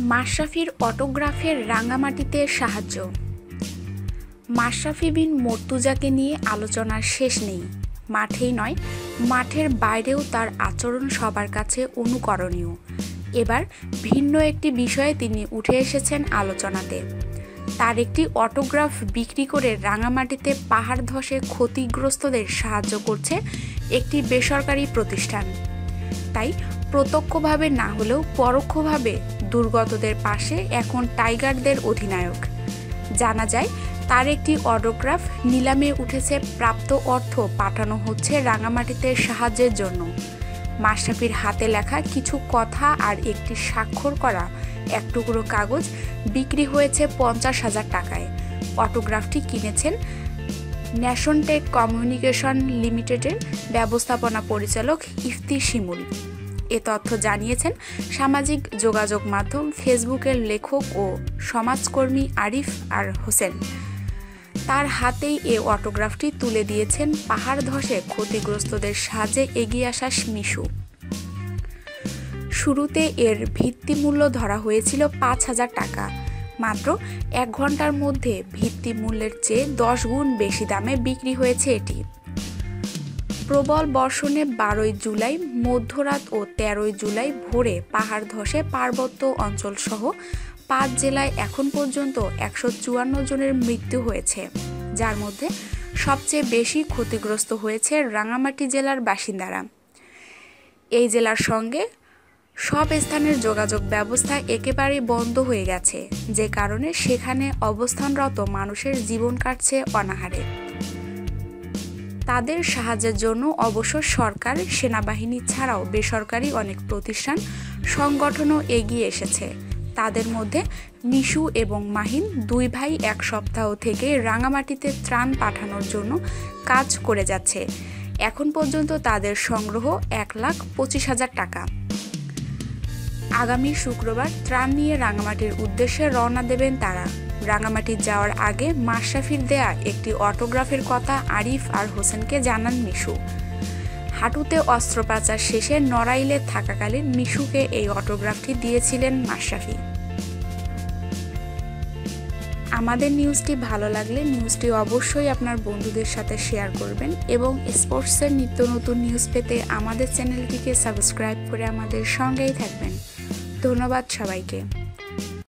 মাশরাফির অটোগ্রাফের রাঙামাটিতে সাহায্য। মাশরাফি বিন মর্তুজাকে নিয়ে আলোচনার শেষ নেই। মাঠেই নয়, মাঠের বাইরেও তার আচরণ সবার কাছে অনুকরণীয়। এবার ভিন্ন একটি বিষয়ে তিনি উঠে এসেছেন আলোচনাতে। তার একটি অটোগ্রাফ বিক্রি করে রাঙামাটিতে পাহাড় ধসে ক্ষতিগ্রস্তদের সাহায্য করছে একটি বেসরকারি প্রতিষ্ঠান। তাই প্রত্যক্ষভাবে না হলেও পরোক্ষভাবে দুর্গতদের পাশে এখন টাইগারদের অধিনায়ক। জানা যায়, তার একটি অটোগ্রাফ নিলামে উঠেছে প্রাপ্ত অর্থ পাঠানো হচ্ছে রাঙামাটিতে সাহায্যের জন্য। মাশরাফির হাতে লেখা কিছু কথা আর একটি স্বাক্ষর করা এক টুকরো কাগজ বিক্রি হয়েছে পঞ্চাশ হাজার টাকায়। অটোগ্রাফটি কিনেছেন ন্যাশনটেক কমিউনিকেশন লিমিটেডের ব্যবস্থাপনা পরিচালক ইফতি শিমুল। এ তথ্য জানিয়েছেন সামাজিক যোগাযোগ মাধ্যম ফেসবুকের লেখক ও সমাজকর্মী আরিফ আর হোসেন। তার হাতেই এ অটোগ্রাফটি তুলে দিয়েছেন পাহাড় ধসে ক্ষতিগ্রস্তদের সাহায্যে এগিয়ে আসা মিশু। শুরুতে এর ভিত্তিমূল্য ধরা হয়েছিল পাঁচ হাজার টাকা। মাত্র এক ঘণ্টার মধ্যে ভিত্তিমূল্যের চেয়ে দশ গুণ বেশি দামে বিক্রি হয়েছে এটি। প্রবল বর্ষণে বারোই জুলাই, মধ্যরাত ও তেরোই জুলাই ভোরে পাহাড় ধসে পার্বত্য অঞ্চলসহ পাঁচ জেলায় এখন পর্যন্ত একশো চুয়ান্ন জনের মৃত্যু হয়েছে। যার মধ্যে সবচেয়ে বেশি ক্ষতিগ্রস্ত হয়েছে রাঙামাটি জেলার বাসিন্দারা। এই জেলার সঙ্গে সব স্থানের যোগাযোগ ব্যবস্থা একেবারেই বন্ধ হয়ে গেছে। যে কারণে সেখানে অবস্থানরত মানুষের জীবন কাটছে অনাহারে। তাদের সাহায্যের জন্য অবশ্য সরকার সেনাবাহিনী ছাড়াও বেসরকারি অনেক প্রতিষ্ঠান সংগঠনও এগিয়ে এসেছে। তাদের মধ্যে মিশু এবং মাহিন দুই ভাই এক সপ্তাহ থেকে রাঙামাটিতে ত্রাণ পাঠানোর জন্য কাজ করে যাচ্ছে। এখন পর্যন্ত তাদের সংগ্রহ এক লাখ পঁচিশ হাজার টাকা। আগামী শুক্রবার ত্রাণ নিয়ে রাঙামাটির উদ্দেশ্যে রওনা দেবেন তারা। রাঙামাটি যাওয়ার আগে মাশরাফির দেয়া একটি অটোগ্রাফের কথা আরিফ আর হোসেনকে জানান মিশু। হাঁটুতে অস্ত্রোপচার শেষে নড়াইলে থাকাকালীন মিশুকে এই অটোগ্রাফটি দিয়েছিলেন মাশরাফি। আমাদের নিউজটি ভালো লাগলে নিউজটি অবশ্যই আপনার বন্ধুদের সাথে শেয়ার করবেন এবং স্পোর্টসের নিত্য নতুন নিউজ পেতে আমাদের চ্যানেলটিকে সাবস্ক্রাইব করে আমাদের সঙ্গেই থাকবেন। ধন্যবাদ সবাইকে।